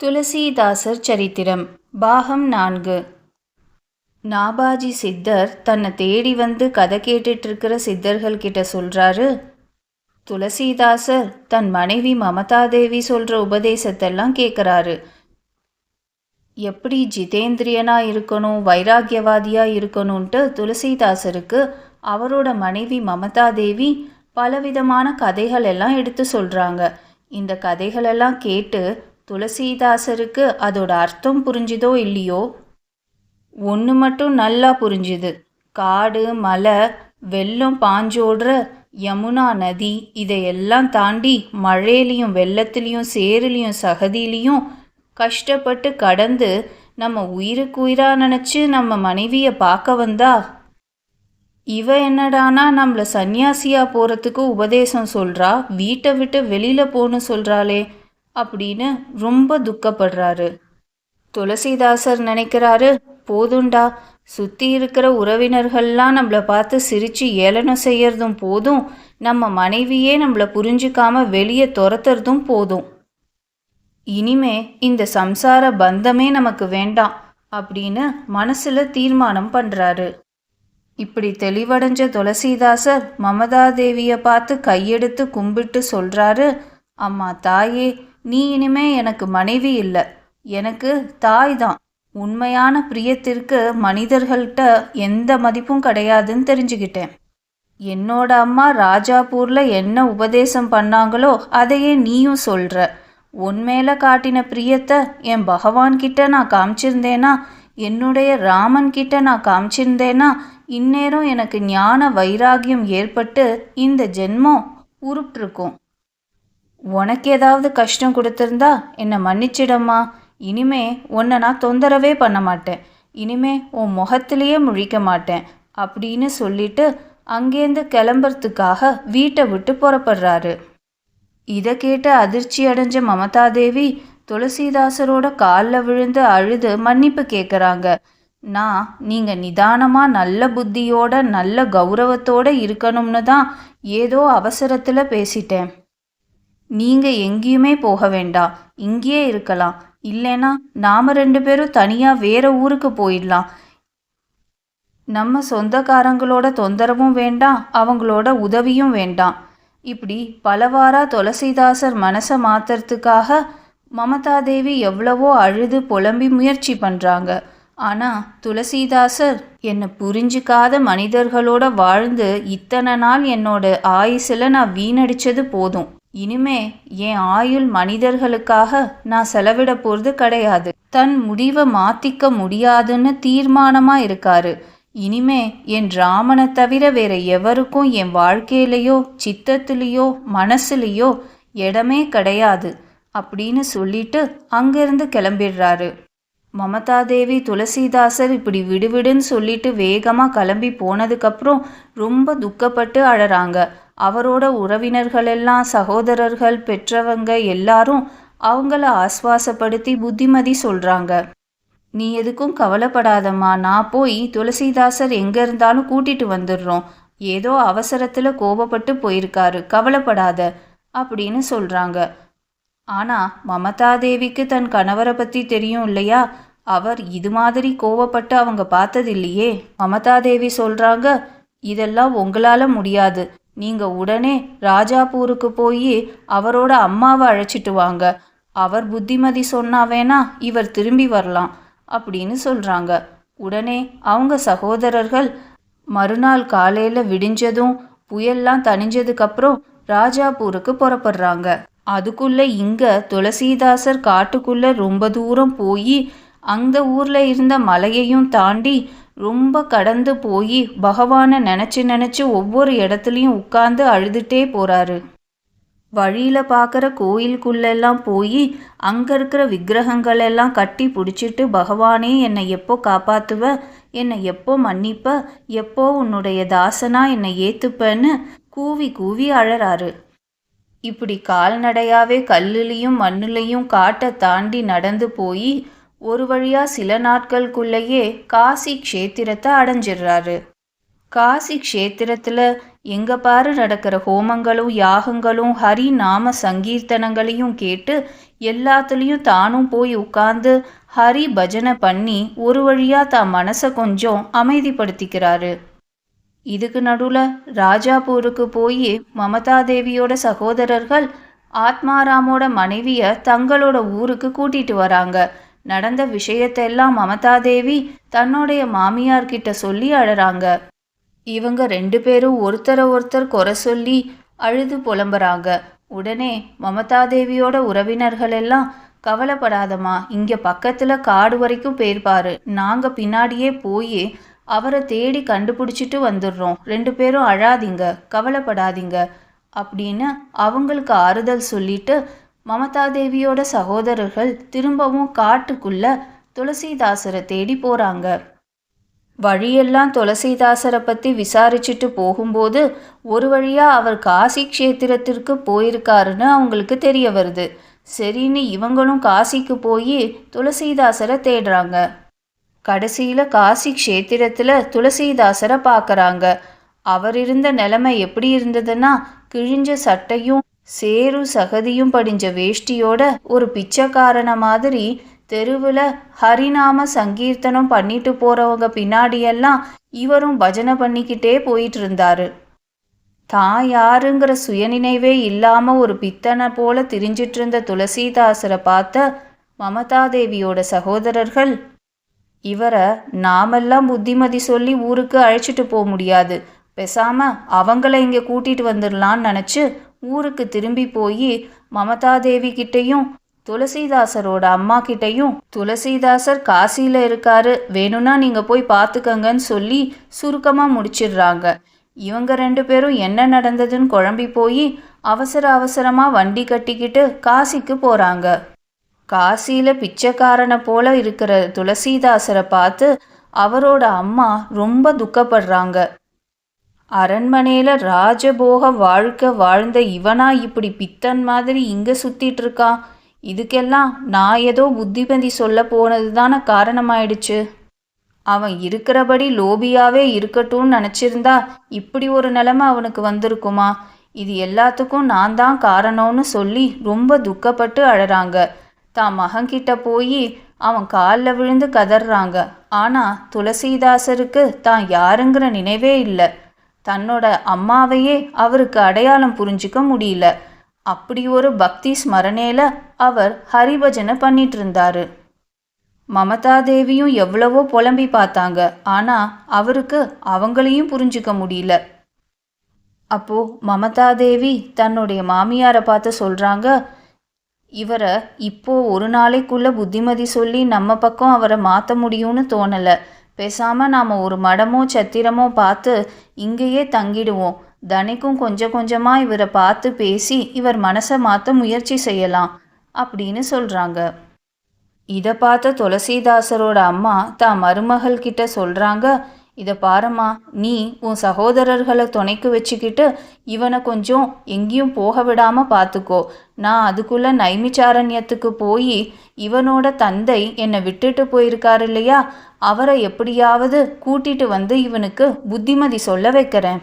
துளசிதாசர் சரித்திரம் பாகம் நான்கு. நாபாஜி சித்தர் தன்னை தேடி வந்து கதை கேட்டுட்டு இருக்கிற சித்தர்கள் கிட்ட சொல்றாரு துளசிதாசர் தன் மனைவி மமதாதேவி சொல்ற உபதேசத்தெல்லாம் கேட்குறாரு எப்படி ஜிதேந்திரியனா இருக்கணும் வைராக்கியவாதியா இருக்கணும்ன்ட்டு துளசிதாசருக்கு அவரோட மனைவி மமதாதேவி பலவிதமான கதைகள் எல்லாம் எடுத்து சொல்றாங்க. இந்த கதைகளெல்லாம் கேட்டு துளசிதாசருக்கு அதோட அர்த்தம் புரிஞ்சுதோ இல்லையோ? ஒன்று மட்டும் நல்லா புரிஞ்சுது. காடு மலை வெள்ளம் பாஞ்சோடுற யமுனா நதி இதையெல்லாம் தாண்டி மழையிலையும் வெள்ளத்துலேயும் சேருலையும் சகதியிலையும் கஷ்டப்பட்டு கடந்து நம்ம உயிருக்கு உயிராக நினச்சி நம்ம மனைவியை பார்க்க வந்தா? இவ என்னடானா நம்மள சன்னியாசியாக போகிறதுக்கு உபதேசம் சொல்கிறா வீட்டை விட்டு வெளியில் போகணும் சொல்கிறாளே அப்படின்னு ரொம்ப துக்கப்படுறாரு. துளசிதாசர் நினைக்கிறாரு போதுண்டா சுற்றி இருக்கிற உறவினர்கள்லாம் நம்மளை பார்த்து சிரித்து ஏளனம் செய்யறதும் போதும். நம்ம மனைவியே நம்மளை புரிஞ்சுக்காம வெளியே துரத்துறதும் போதும். இனிமே இந்த சம்சார பந்தமே நமக்கு வேண்டாம் அப்படின்னு மனசில் தீர்மானம் பண்ணுறாரு இப்படி தெளிவடைஞ்ச துளசிதாசர் மமதாதேவியை பார்த்து கையெடுத்து கும்பிட்டு சொல்கிறாரு அம்மா தாயே நீ இனிமே எனக்கு மனைவி இல்லை. எனக்கு தாய் தான் உண்மையான பிரியத்திற்கு மனிதர்கள்ட்ட எந்த மதிப்பும் கிடையாதுன்னு தெரிஞ்சுக்கிட்டேன். என்னோட அம்மா ராஜாபூரில் என்ன உபதேசம் பண்ணாங்களோ அதையே நீயும் சொல்கிற உன்மேல காட்டின பிரியத்தை என் பகவான்கிட்ட நான் காமிச்சிருந்தேனா? என்னுடைய ராமன் கிட்ட நான் காமிச்சிருந்தேனா? இந்நேரம் எனக்கு ஞான வைராகியம் ஏற்பட்டு இந்த ஜென்மம் உருப்பிருக்கும் உனக்கு ஏதாவது கஷ்டம் கொடுத்துருந்தா என்னை மன்னிச்சிடம்மா. இனிமே உன்னை நான் தொந்தரவே பண்ண மாட்டேன். இனிமே உன் முகத்திலேயே முழிக்க மாட்டேன் அப்படின்னு சொல்லிட்டு அங்கேருந்து கிளம்புறதுக்காக வீட்டை விட்டு புறப்படுறாரு. இதை கேட்டு அதிர்ச்சி அடைஞ்ச மமதாதேவி துளசிதாசரோட காலில் விழுந்து அழுது மன்னிப்பு கேட்குறாங்க நான் நீங்கள் நிதானமாக நல்ல புத்தியோட நல்ல கௌரவத்தோட இருக்கணும்னு தான் ஏதோ அவசரத்தில் பேசிட்டேன். நீங்கள் எங்கேயுமே போக வேண்டாம் இங்கேயே இருக்கலாம். இல்லைனா நாம் ரெண்டு பேரும் தனியாக வேற ஊருக்கு போயிடலாம். நம்ம சொந்தக்காரங்களோட தொந்தரவும் வேண்டாம் அவங்களோட உதவியும் வேண்டாம் இப்படி பலவாரா துளசிதாசர் மனசை மாத்துறதுக்காக மமதாதேவி எவ்வளவோ அழுது புலம்பி முயற்சி பண்ணுறாங்க ஆனால் துளசிதாசர் என்னை புரிஞ்சிக்காத மனிதர்களோட வாழ்ந்து இத்தனை நாள் என்னோட ஆயுசில் நான் வீணடிச்சது போதும். இனிமே என் ஆயுள் மனிதர்களுக்காக நான் செலவிட போகிறது கிடையாது. தன் முடிவை மாத்திக்க முடியாதுன்னு தீர்மானமாக இருக்காரு. இனிமே என் ராமனை தவிர வேற எவருக்கும் என் வாழ்க்கையிலையோ சித்தத்திலேயோ மனசுலேயோ இடமே கிடையாது அப்படின்னு சொல்லிட்டு அங்கிருந்து கிளம்பிடுறாரு. மமதாதேவி துளசிதாசர் இப்படி விடுவிடுன்னு சொல்லிட்டு வேகமாக கிளம்பி போனதுக்கப்புறம் ரொம்ப துக்கப்பட்டு அழறாங்க. அவரோட உறவினர்கள் எல்லாம் சகோதரர்கள் பெற்றவங்க எல்லாரும் அவங்கள ஆஸ்வாசப்படுத்தி புத்திமதி சொல்கிறாங்க நீ எதுக்கும் கவலைப்படாதம்மா. நான் போய் துளசிதாசர் எங்கே இருந்தாலும் கூட்டிட்டு வந்துடுறோம். ஏதோ அவசரத்தில் கோபப்பட்டு போயிருக்காரு. கவலைப்படாத அப்படின்னு சொல்கிறாங்க ஆனால் மமதாதேவிக்கு தன் கணவரை பற்றி தெரியும் இல்லையா? அவர் இது மாதிரி கோவப்பட்டு அவங்க பார்த்ததில்லையே. மமதாதேவி சொல்கிறாங்க இதெல்லாம் உங்களால் முடியாது. நீங்கள் உடனே ராஜாப்பூருக்கு போய் அவரோட அம்மாவை அழைச்சிட்டு வாங்க. அவர் புத்திமதி சொன்னா வேணா இவர் திரும்பி வரலாம் அப்படின்னு சொல்கிறாங்க உடனே அவங்க சகோதரர்கள் மறுநாள் காலையில் விடிஞ்சதும் புயல்லாம் தணிஞ்சதுக்கப்புறம் ராஜாப்பூருக்கு புறப்படுறாங்க. அதுக்குள்ள இங்க துளசிதாசர் காட்டுக்குள்ள ரொம்ப தூரம் போய் அந்த ஊர்ல இருந்த மலையையும் தாண்டி ரொம்ப கடந்து போய் பகவானை நினச்சி நினச்சி ஒவ்வொரு இடத்துலையும் உட்கார்ந்து அழுதுட்டே போகிறாரு வழியில் பார்க்குற கோயிலுக்குள்ளெல்லாம் போய் அங்கே இருக்கிற விக்கிரகங்கள் எல்லாம் கட்டி பிடிச்சிட்டு பகவானே என்னை எப்போ காப்பாற்றுவ என்னை எப்போ மன்னிப்ப? எப்போ உன்னுடைய தாசனா என்னை ஏற்றுப்பன்னு கூவி கூவி அழறாரு. இப்படி கால்நடையாவே கல்லுலேயும் மண்ணுலேயும் காட்டை தாண்டி நடந்து போய் ஒரு வழியாக சில நாட்களுக்குள்ளேயே காசி க்ஷேத்திரத்தை அடைஞ்சிடுறாரு. காசி க்ஷேத்திரத்தில் எங்கே பாரு நடக்கிற ஹோமங்களும் யாகங்களும் ஹரி நாம சங்கீர்த்தனங்களையும் கேட்டு எல்லாத்துலேயும் தானும் போய் உட்கார்ந்து ஹரி பஜனை பண்ணி ஒரு வழியாக தான் மனசை கொஞ்சம் அமைதிப்படுத்திக்கிறாரு. இதுக்கு நடுவில் ராஜாபூருக்கு போய் மமதா தேவியோட சகோதரர்கள் ஆத்மாராமோட மனைவியை தங்களோட ஊருக்கு கூட்டிகிட்டு வராங்க. நடந்த விஷயத்தெல்லாம் மமதா தேவி தன்னுடைய மாமியார்கிட்ட சொல்லி அழறாங்க. இவங்க ரெண்டு பேரும் ஒருத்தரை ஒருத்தர் குறை சொல்லி அழுது புலம்புறாங்க. உடனே மமதா தேவியோட உறவினர்கள் எல்லாம் கவலைப்படாதம்மா இங்க பக்கத்துல காடு வரைக்கும் போயிருப்பாரு நாங்க பின்னாடியே போய் அவரை தேடி கண்டுபிடிச்சிட்டு வந்துடுறோம். ரெண்டு பேரும் அழாதீங்க கவலைப்படாதீங்க அப்படின்னு அவங்களுக்கு ஆறுதல் சொல்லிட்டு மமதா தேவியோட சகோதரர்கள் திரும்பவும் காட்டுக்குள்ள துளசிதாசரை தேடி போறாங்க. வழியெல்லாம் துளசிதாசரை பற்றி விசாரிச்சுட்டு போகும்போது ஒரு வழியாக அவர் காசி க்ஷேத்திரத்திற்கு போயிருக்காருன்னு அவங்களுக்கு தெரிய வருது. சரின்னு இவங்களும் காசிக்கு போய் துளசிதாசரை தேடுறாங்க. கடைசியில் காசி க்ஷேத்திரத்தில் துளசிதாசரை பார்க்குறாங்க அவர் இருந்த நிலைமை எப்படி இருந்ததுன்னா கிழிஞ்ச சட்டையும் சேரும் சகதியும் படிஞ்ச வேஷ்டியோட ஒரு பிச்சைக்காரன மாதிரி தெருவில் ஹரிநாம சங்கீர்த்தனம் பண்ணிட்டு போறவங்க பின்னாடியெல்லாம் இவரும் பஜனை பண்ணிக்கிட்டே போயிட்டு இருந்தாரு தான் யாருங்கிற சுயநினைவே இல்லாம ஒரு பித்தனை போல திரிஞ்சிட்டு இருந்த துளசிதாசரை பார்த்த மமதாதேவியோட சகோதரர்கள் இவரை நாமெல்லாம் புத்திமதி சொல்லி ஊருக்கு அழைச்சிட்டு போக முடியாது. பேசாம அவங்கள இங்கே கூட்டிட்டு வந்துடலான்னு நினச்சி ஊருக்கு திரும்பி போய் மமதாதேவி கிட்டேயும் துளசிதாசரோட அம்மா கிட்டையும் துளசிதாசர் காசியில் இருக்காரு வேணும்னா நீங்கள் போய் பார்த்துக்கங்கன்னு சொல்லி சுருக்கமாக முடிச்சிடுறாங்க. இவங்க ரெண்டு பேரும் என்ன நடந்ததுன்னு குழம்பி போய் அவசர அவசரமாக வண்டி கட்டிக்கிட்டு காசிக்கு போகிறாங்க காசியில் பிச்சைக்காரனை போல இருக்கிற துளசிதாசரை பார்த்து அவரோட அம்மா ரொம்ப துக்கப்படுறாங்க. அரண்மனையில் ராஜபோக வாழ்க்கை வாழ்ந்த இவனா இப்படி பித்தன் மாதிரி இங்கே சுத்திட்டு இருக்கான் இதுக்கெல்லாம் நான் ஏதோ புத்திமதி சொல்ல போனது தானே காரணமாயிடுச்சு. அவன் இருக்கிறபடி லோபியாவே இருக்கட்டும்னு நினச்சிருந்தா இப்படி ஒரு நிலைமை அவனுக்கு வந்திருக்குமா? இது எல்லாத்துக்கும் நான் தான் காரணம்னு சொல்லி ரொம்ப துக்கப்பட்டு அழறாங்க. தான் மகன்கிட்ட போய் அவன் காலில் விழுந்து கதறாங்க ஆனால் துளசிதாசருக்கு தான் யாருங்கிற நினைவே இல்லை. தன்னோட அம்மாவையே அவருக்கு அடையாளம் புரிஞ்சிக்க முடியல. அப்படி ஒரு பக்தி ஸ்மரணையில் அவர் ஹரிபஜனை பண்ணிட்டு இருந்தாரு மமதா தேவியும் எவ்வளவோ புலம்பி பார்த்தாங்க. ஆனால் அவருக்கு அவங்களையும் புரிஞ்சுக்க முடியல. அப்போ மமதா தேவி தன்னுடைய மாமியாரை பார்த்து சொல்கிறாங்க இவரை இப்போ ஒரு நாளைக்குள்ள புத்திமதி சொல்லி நம்ம பக்கம் அவரை மாற்ற முடியும்னு தோணலை. பேசாமல் நாம் ஒரு மடமோ சத்திரமோ பார்த்து இங்கேயே தங்கிடுவோம். தனிக்கும் கொஞ்சம் கொஞ்சமாக இவரை பார்த்து பேசி இவர் மனசை மாற்ற முயற்சி செய்யலாம் அப்படின்னு சொல்கிறாங்க இதை பார்த்த துளசிதாசரோட அம்மா தான் மருமகள் கிட்ட சொல்கிறாங்க இதை பாருமா நீ உன் சகோதரர்களை துணைக்கு வச்சுக்கிட்டு இவனை கொஞ்சம் எங்கேயும் போக விடாமல் பார்த்துக்கோ நான் அதுக்குள்ளே நைமிச்சாரண்யத்துக்கு போய் இவனோட தந்தை என்னை விட்டுட்டு போயிருக்காரு இல்லையா? அவரை எப்படியாவது கூட்டிட்டு வந்து இவனுக்கு புத்திமதி சொல்ல வைக்கிறேன்.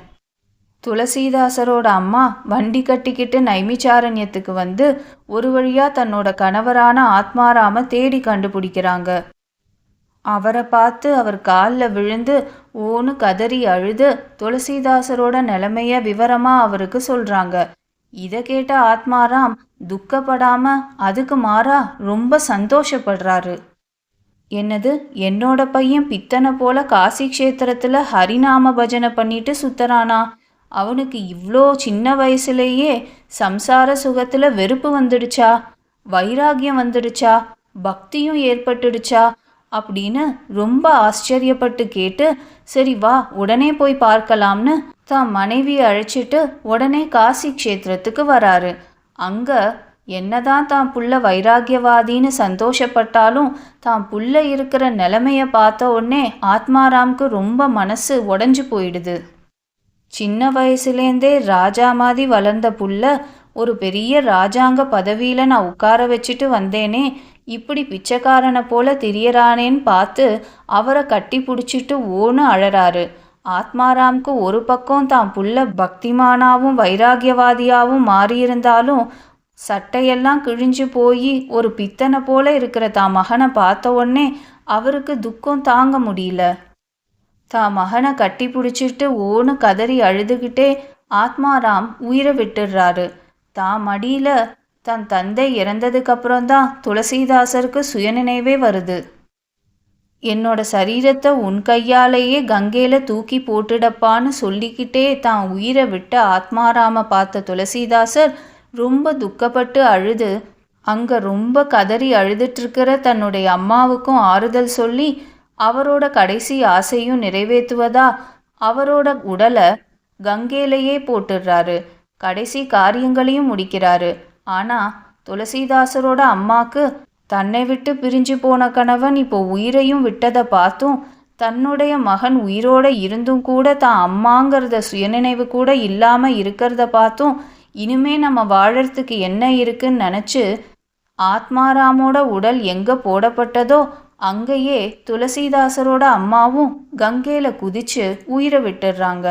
துளசிதாசரோட அம்மா வண்டி கட்டிக்கிட்டு நைமிச்சாரண்யத்துக்கு வந்து ஒரு வழியாக தன்னோட கணவரான ஆத்மாராம தேடி கண்டுபிடிக்கிறாங்க. அவரை பார்த்து அவர் காலில் விழுந்து ஓன்னு கதறி அழுது துளசிதாசரோட நிலைமைய விவரமா அவருக்கு சொல்றாங்க. இதை கேட்ட ஆத்மாராம் துக்கப்படாம அதுக்கு மாறா ரொம்ப சந்தோஷப்படுறாரு. என்னது? என்னோட பையன் பித்தனை போல காசி கஷேத்திரத்தில் ஹரிநாம பஜனை பண்ணிட்டு சுத்தரானா அவனுக்கு இவ்வளோ சின்ன வயசுலேயே சம்சார சுகத்தில் வெறுப்பு வந்துடுச்சா? வைராகியம் வந்துடுச்சா? பக்தியும் ஏற்பட்டுடுச்சா? அப்படின்னு ரொம்ப ஆச்சரியப்பட்டு கேட்டு சரி வா உடனே போய் பார்க்கலாம்னு தான் மனைவியை அழைச்சிட்டு உடனே காசி க்ஷேத்திரத்துக்கு வராரு. அங்க என்னதான் தான் புள்ள வைராகியவாதின்னு சந்தோஷப்பட்டாலும் தான் புள்ள இருக்கிற நிலைமையை பார்த்த உடனே ஆத்மாராம்க்கு ரொம்ப மனசு உடஞ்சு போயிடுது. சின்ன வயசுலேருந்தே ராஜா மாதிரி வளர்ந்த புள்ள ஒரு பெரிய ராஜாங்க பதவியில் நான் உட்கார வச்சுட்டு வந்தேனே இப்படி பிச்சைக்காரனை போல திரியறானேன்னு பார்த்து அவரை கட்டி பிடிச்சிட்டு ஓன்னு அழறாரு. ஆத்மாராம்க்கு ஒரு பக்கம் தான் புள்ள பக்திமானாவும் வைராகியவாதியாவும் மாறியிருந்தாலும் சட்டையெல்லாம் கிழிஞ்சு போய் ஒரு பித்தனை போல இருக்கிற தான் மகனை பார்த்த உடனே அவருக்கு துக்கம் தாங்க முடியல. தான் மகனை கட்டி பிடிச்சிட்டு ஓன்னு கதறி அழுதுகிட்டே ஆத்மாராம் உயிரை விட்டுடுறாரு. தான் மடியில தன் தந்தை இறந்ததுக்கப்புறம்தான் துளசிதாசருக்கு சுயநினைவே வருது. என்னோட சரீரத்தை உன் கையாலேயே கங்கையில் தூக்கி போட்டுடப்பான்னு சொல்லிக்கிட்டே தான் உயிரை விட்டு ஆத்மாராம பார்த்த துளசிதாசர் ரொம்ப துக்கப்பட்டு அழுது. அங்கே ரொம்ப கதறி அழுதுட்டுருக்கிற தன்னுடைய அம்மாவுக்கும் ஆறுதல் சொல்லி அவரோட கடைசி ஆசையும் நிறைவேற்றுவதா அவரோட உடலை கங்கையிலேயே போட்டுடுறாரு. கடைசி காரியங்களையும் முடிக்கிறாரு. ஆனால் துளசிதாசரோட அம்மாக்கு தன்னை விட்டு பிரிஞ்சு போன கணவன் இப்போ உயிரையும் விட்டதை பார்த்தும் தன்னுடைய மகன் உயிரோட இருந்தும் கூட தான் அம்மாங்கிறத சுயநினைவு கூட இல்லாமல் இருக்கிறத பார்த்தும் இனிமே நம்ம வாழறதுக்கு என்ன இருக்குன்னு நினச்சி ஆத்மாராமோட உடல் எங்கே போடப்பட்டதோ அங்கேயே துளசிதாசரோட அம்மாவும் கங்கையில் குதிச்சு உயிரை விட்டுடுறாங்க.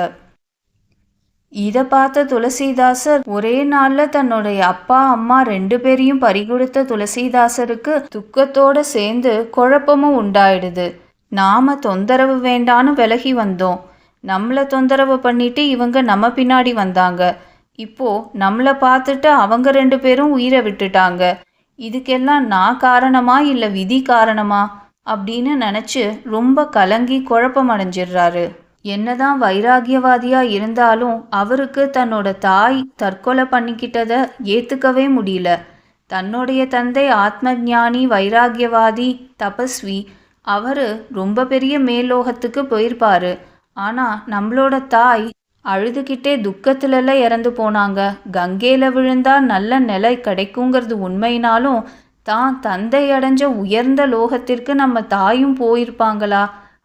இதை பார்த்த துளசிதாசர் ஒரே நாள்ல தன்னுடைய அப்பா அம்மா ரெண்டு பேரையும் பறிகொடுத்த துளசிதாசருக்கு துக்கத்தோட சேர்ந்து குழப்பமும் உண்டாயிடுது. நாம தொந்தரவு வேண்டான்னு விலகி வந்தோம். நம்மளை தொந்தரவு பண்ணிட்டு இவங்க நம்ம பின்னாடி வந்தாங்க. இப்போ நம்மளை பார்த்துட்டு அவங்க ரெண்டு பேரும் உயிரை விட்டுட்டாங்க. இதுக்கெல்லாம் நான் காரணமா இல்லை விதி காரணமா? அப்படின்னு நினச்சி ரொம்ப கலங்கி குழப்பம் அடைஞ்சிடுறாரு என்னதான் வைராகியவாதியா இருந்தாலும் அவருக்கு தன்னோட தாய் தற்கொலை பண்ணிக்கிட்டதை ஏத்துக்கவே முடியல. தன்னுடைய தந்தை ஆத்மஞானி வைராகியவாதி தபஸ்வி அவர் ரொம்ப பெரிய மேலோகத்துக்கு போயிருப்பாரு. ஆனா நம்மளோட தாய் அழுதுகிட்டே துக்கத்துலலாம் இறந்து போனாங்க. கங்கையில விழுந்தா நல்ல நிலை கிடைக்குங்கிறது உண்மைனாலும் தான் தந்தை அடைஞ்ச உயர்ந்த லோகத்திற்கு நம்ம தாயும் போயிருப்பாங்களா?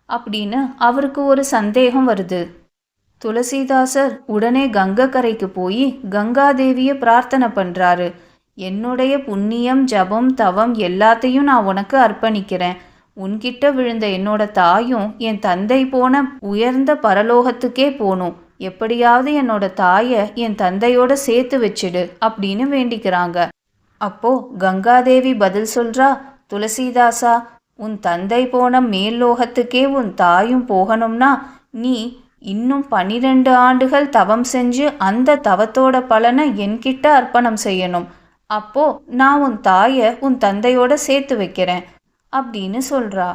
அப்படின்னு அவருக்கு ஒரு சந்தேகம் வருது. துளசிதாசர் உடனே கங்கக்கரைக்கு போய் கங்காதேவியை பிரார்த்தனை பண்ணுறாரு என்னுடைய புண்ணியம் ஜபம் தவம் எல்லாத்தையும் நான் உனக்கு அர்ப்பணிக்கிறேன். உன்கிட்ட விழுந்த என்னோட தாயும் என் தந்தை போன உயர்ந்த பரலோகத்துக்கே போகணும். எப்படியாவது என்னோட தாயை என் தந்தையோட சேர்த்து வச்சிடு அப்படின்னு வேண்டிக்கிறாங்க. அப்போ கங்காதேவி பதில் சொல்றா துளசிதாசா உன் தந்தை போன மேல்லோகத்துக்கே உன் தாயும் போகணும்னா நீ இன்னும் பன்னிரெண்டு ஆண்டுகள் தவம் செஞ்சு அந்த தவத்தோட பலனை என்கிட்ட அர்ப்பணம் செய்யணும். அப்போ நான் உன் தாயை உன் தந்தையோட சேர்த்து வைக்கிறேன் அப்படின்னு சொல்றா.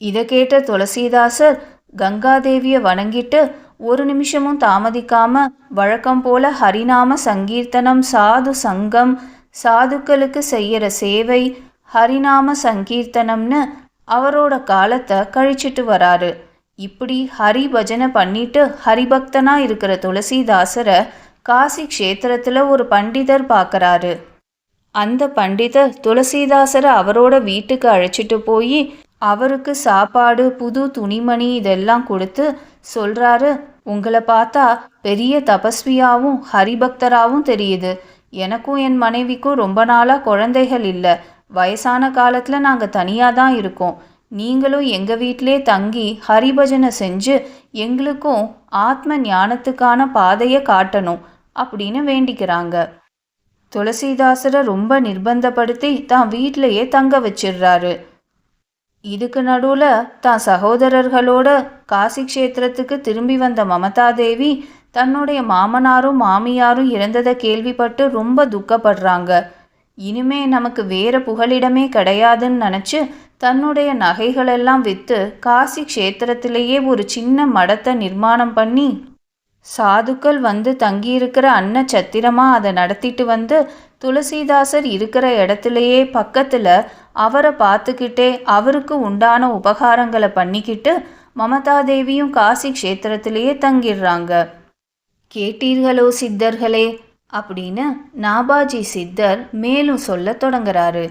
இதை கேட்ட துளசிதாசர் கங்காதேவியை வணங்கிட்டு ஒரு நிமிஷமும் தாமதிக்காம வழக்கம் போல ஹரிநாம சங்கீர்த்தனம் சாது சங்கம் சாதுக்களுக்கு செய்யற சேவை ஹரிநாம சங்கீர்த்தனம்னு அவரோட காலத்தை கழிச்சிட்டு வராரு. இப்படி ஹரி பஜனை பண்ணிட்டு ஹரிபக்தனாக இருக்கிற துளசிதாசரை காசி க்ஷேத்திரத்தில் ஒரு பண்டிதர் பார்க்கறாரு அந்த பண்டிதர் துளசிதாசரை அவரோட வீட்டுக்கு அழைச்சிட்டு போய் அவருக்கு சாப்பாடு புது துணிமணி இதெல்லாம் கொடுத்து சொல்கிறாரு உங்களை பார்த்தா பெரிய தபஸ்வியாகவும் ஹரிபக்தராகவும் தெரியுது. எனக்கும் என் மனைவிக்கும் ரொம்ப நாளாக குழந்தைகள் இல்லை. வயசான காலத்தில் நாங்கள் தனியாக தான் இருக்கோம். நீங்களும் எங்கள் வீட்டிலே தங்கி ஹரிபஜனை செஞ்சு எங்களுக்கும் ஆத்ம ஞானத்துக்கான பாதையை காட்டணும் அப்படின்னு வேண்டிக்கிறாங்க. துளசிதாசரை ரொம்ப நிர்பந்தப்படுத்தி தான் வீட்டிலையே தங்க வச்சிடுறாரு. இதுக்கு நடுவில் தான் சகோதரர்களோட காசி கஷேத்திரத்துக்கு திரும்பி வந்த மமதா தேவி தன்னுடைய மாமனாரும் மாமியாரும் இறந்ததை கேள்விப்பட்டு ரொம்ப துக்கப்படுறாங்க. இனிமே நமக்கு வேறு புகலிடமே கிடையாதுன்னு நினச்சி தன்னுடைய நகைகளெல்லாம் விற்று காசி க்ஷேத்திரத்திலேயே ஒரு சின்ன மடத்தை நிர்மாணம் பண்ணி சாதுக்கள் வந்து தங்கியிருக்கிற அன்ன சத்திரமாக அதை நடத்திட்டு வந்து துளசிதாசர் இருக்கிற இடத்துலையே பக்கத்தில் அவரை பார்த்துக்கிட்டே அவருக்கு உண்டான உபகாரங்களை பண்ணிக்கிட்டு மமதாதேவியும் காசி க்ஷேத்திரத்திலேயே தங்கிடுறாங்க. கேட்டீர்களோ சித்தர்களே அப்படின்னு நாபாஜி சித்தர் மேலும் சொல்ல தொடங்குறாரு.